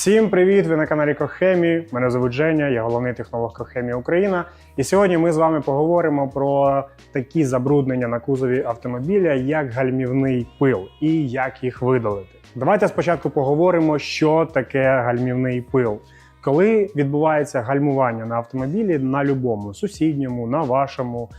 Всім привіт! Ви на каналі Кохемі. Мене звуть Женя, я головний технолог Кохемі Україна. І сьогодні ми з вами поговоримо про такі забруднення на кузові автомобіля, як гальмівний пил і як їх видалити. Давайте спочатку поговоримо, що таке гальмівний пил. Коли відбувається гальмування на автомобілі на любому сусідньому, на вашому,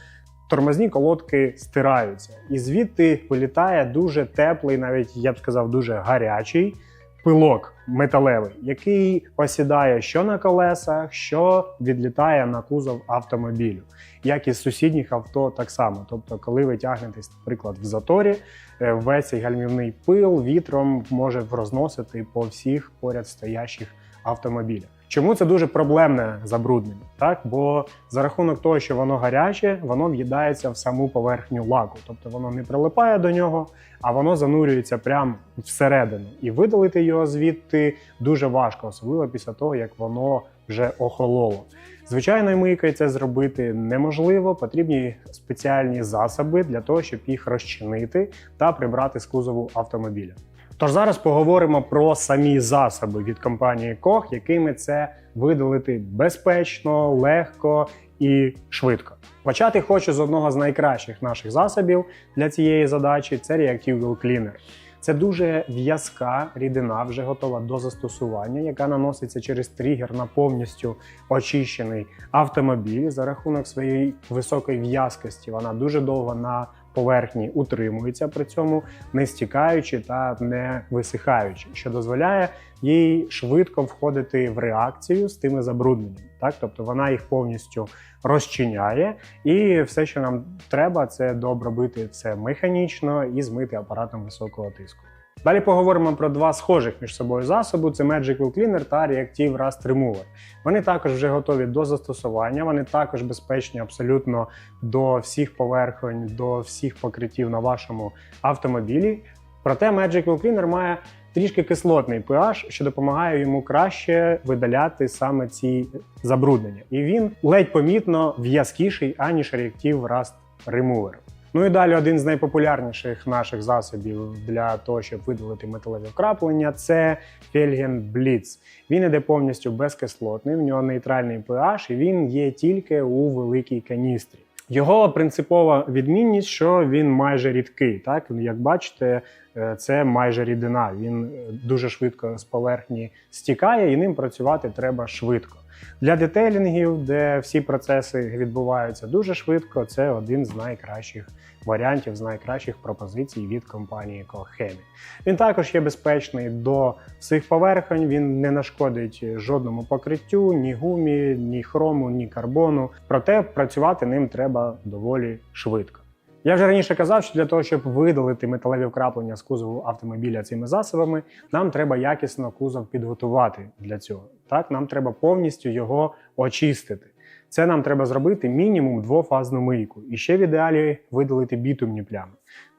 тормозні колодки стираються, і звідти вилітає дуже теплий, навіть я б сказав, дуже гарячий пилок металевий, який посідає що на колесах, що відлітає на кузов автомобілю, як і з сусідніх авто так само. Тобто, коли ви тягнетесь, наприклад, в заторі, е, весь цей гальмівний пил вітром може розносити по всіх поряд стоящих автомобілях. Чому це дуже проблемне забруднення? Так, бо за рахунок того, що воно гаряче, воно в'їдається в саму поверхню лаку, тобто воно не прилипає до нього, а воно занурюється прямо всередину. І видалити його звідти дуже важко, особливо після того, як воно вже охололо. Звичайною мийкою це зробити неможливо. Потрібні спеціальні засоби для того, щоб їх розчинити та прибрати з кузову автомобіля. Тож зараз поговоримо про самі засоби від компанії Koch, якими це видалити безпечно, легко і швидко. Почати хочу з одного з найкращих наших засобів для цієї задачі це Reactive Cleaner. Це дуже в'язка рідина, вже готова до застосування, яка наноситься через тригер на повністю очищений автомобіль за рахунок своєї високої в'язкості. Вона дуже довго на поверхні утримується при цьому, не стікаючи та не висихаючи, що дозволяє їй швидко входити в реакцію з тими забрудненнями. Так, тобто вона їх повністю розчиняє, і все, що нам треба, це добробити все механічно і змити апаратом високого тиску. Далі поговоримо про два схожих між собою засоби: це Magic Wheel Cleaner та Reactive Rust Remover. Вони також вже готові до застосування, вони також безпечні абсолютно до всіх поверхонь, до всіх покриттів на вашому автомобілі. Проте Magic Wheel Cleaner має трішки кислотний pH, що допомагає йому краще видаляти саме ці забруднення. І він ледь помітно в'язкіший, аніж Reactive Rust Remover. Ну і далі один з найпопулярніших наших засобів для того, щоб видалити металеві вкраплення, це Felgen Blitz. Він іде повністю безкислотний, в нього нейтральний pH, і він є тільки у великій каністрі. Його принципова відмінність, що він майже рідкий. Так, як бачите, е, це майже рідина. Він е, дуже швидко з поверхні стікає, і ним працювати треба швидко. Для детейлінгів, де всі процеси відбуваються дуже швидко, це один з найкращих варіантів, з найкращих пропозицій від компанії Cochemi. Він також є безпечний до всіх поверхонь, він не нашкодить жодному покриттю, ні гумі, ні хрому, ні карбону. Проте працювати ним треба доволі швидко. Я вже раніше казав, що для того, щоб видалити металеві вкраплення з кузову автомобіля цими засобами, нам треба якісно кузов підготувати для цього. Так, нам треба повністю його очистити. Це нам треба зробити мінімум двофазну мийку і ще в ідеалі видалити бітумні плями.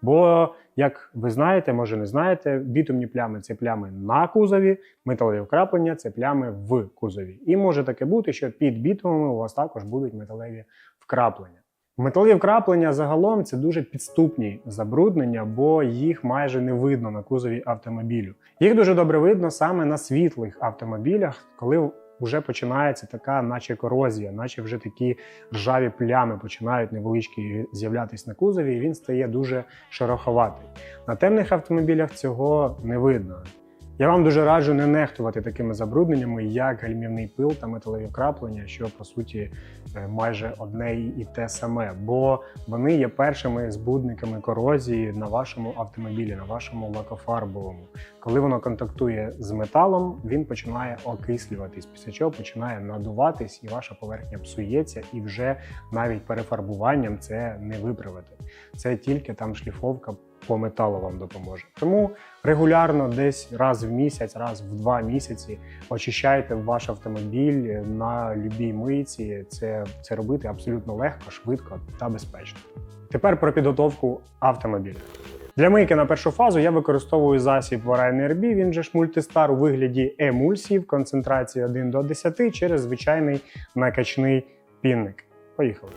Бо, як ви знаєте, може не знаєте, бітумні плями це плями на кузові, металеві вкраплення це плями в кузові. І може таке бути, що під бітумами у вас також будуть металеві вкраплення. Металеві вкраплення загалом це дуже підступні забруднення, бо їх майже не видно на кузові автомобілю. Їх дуже добре видно саме на світлих автомобілях, коли вже починається така, наче корозія, наче вже такі ржаві плями починають невеличкі з'являтися на кузові, і він стає дуже шероховатий. На темних автомобілях цього не видно. Я вам дуже раджу не нехтувати такими забрудненнями, як гальмівний пил та металеві вкраплення, що по суті е, майже одне і те саме, бо вони є першими збудниками корозії на вашому автомобілі, на вашому лакофарбовому. Коли воно контактує з металом, він починає окислюватись, після чого починає надуватись, і ваша поверхня псується, і вже навіть перефарбуванням це не виправити. Це тільки там шліфовка по металу вам допоможе. Тому регулярно, десь раз в місяць, раз в два місяці очищайте ваш автомобіль на любій мийці. Це, це робити абсолютно легко, швидко та безпечно. Тепер про підготовку автомобіля. Для мийки на першу фазу я використовую засіб Warine RB, він же ж мультистар у вигляді емульсії в концентрації 1 до 10 через звичайний накачний пінник. Поїхали.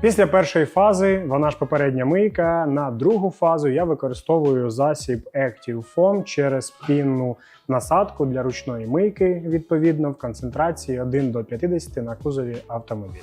Після першої фази, вона ж попередня мийка. На другу фазу я використовую засіб Active Foam через пінну насадку для ручної мийки, відповідно, в концентрації 1 до 50 на кузові автомобіля.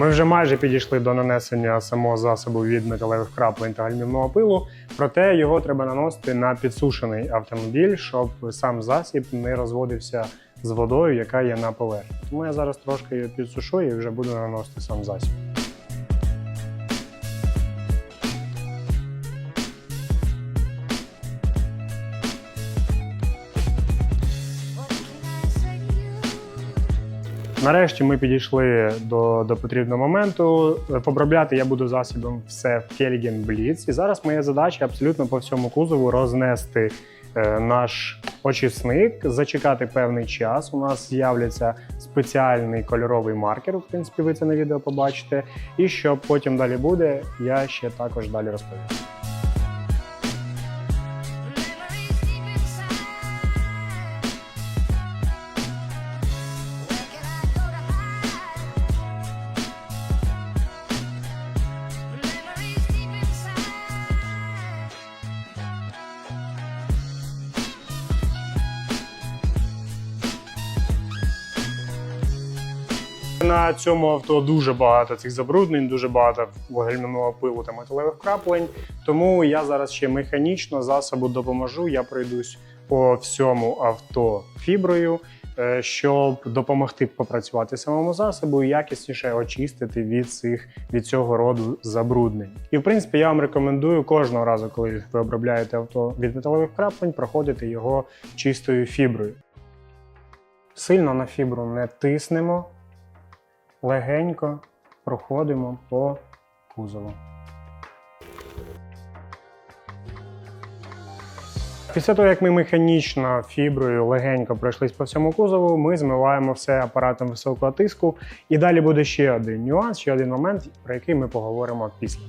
Ми вже майже підійшли до нанесення самого засобу від металевих краплень та гальмівного пилу, проте його треба наносити на підсушений автомобіль, щоб сам засіб не розводився з водою, яка є на поверхні. Тому я зараз трошки його підсушу і вже буду наносити сам засіб. Нарешті ми підійшли до, до потрібного моменту. Побробляти я буду засобом все Felgen Blitz. І зараз моя задача абсолютно по всьому кузову рознести е, наш очисник, зачекати певний час. У нас з'являться спеціальний кольоровий маркер. В принципі, ви це на відео побачите. І що потім далі буде, я ще також далі розповім. На цьому авто дуже багато цих забруднень, дуже багато вугільного пилу та металевих краплень. Тому я зараз ще механічно засобу допоможу. Я пройдусь по всьому авто фіброю, е, щоб допомогти попрацювати самому засобу і якісніше очистити від цих від цього роду забруднень. І в принципі я вам рекомендую кожного разу, коли ви обробляєте авто від металевих краплень, проходити його чистою фіброю. Сильно на фібру не тиснемо легенько проходимо по кузову. Після того, як ми механічно фіброю легенько пройшлись по всьому кузову, ми змиваємо все апаратом високого тиску. І далі буде ще один нюанс, ще один момент, про який ми поговоримо після.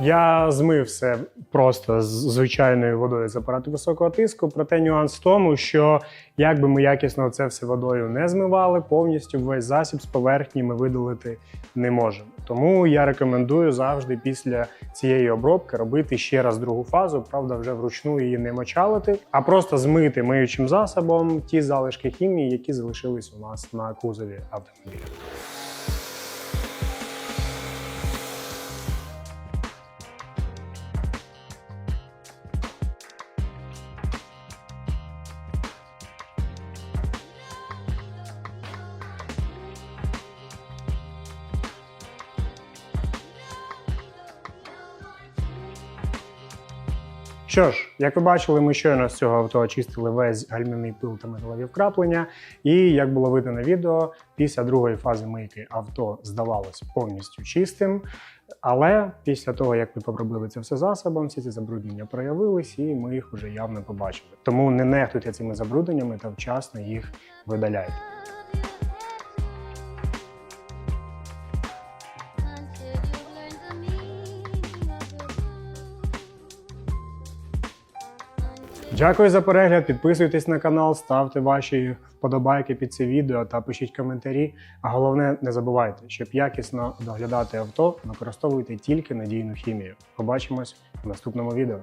Я змив все просто з звичайною водою з апарату високого тиску. Проте нюанс в тому, що як би ми якісно це все водою не змивали, повністю весь засіб з поверхні ми видалити не можемо. Тому я рекомендую завжди після цієї обробки робити ще раз другу фазу, правда, вже вручну її не мочалити, а просто змити миючим засобом ті залишки хімії, які залишились у нас на кузові автомобіля. Що ж, як ви бачили, ми щойно з цього авто очистили весь гальмівний пил та металеві вкраплення. І як було видно на відео, після другої фази мийки авто здавалось повністю чистим. Але після того, як ми попробили це все засобом, всі ці забруднення проявились, і ми їх вже явно побачили. Тому не нехтуйте цими забрудненнями та вчасно їх видаляйте. Дякую за перегляд. Підписуйтесь на канал, ставте ваші вподобайки під це відео та пишіть коментарі. А головне, не забувайте, щоб якісно доглядати авто, використовуйте тільки надійну хімію. Побачимось в наступному відео.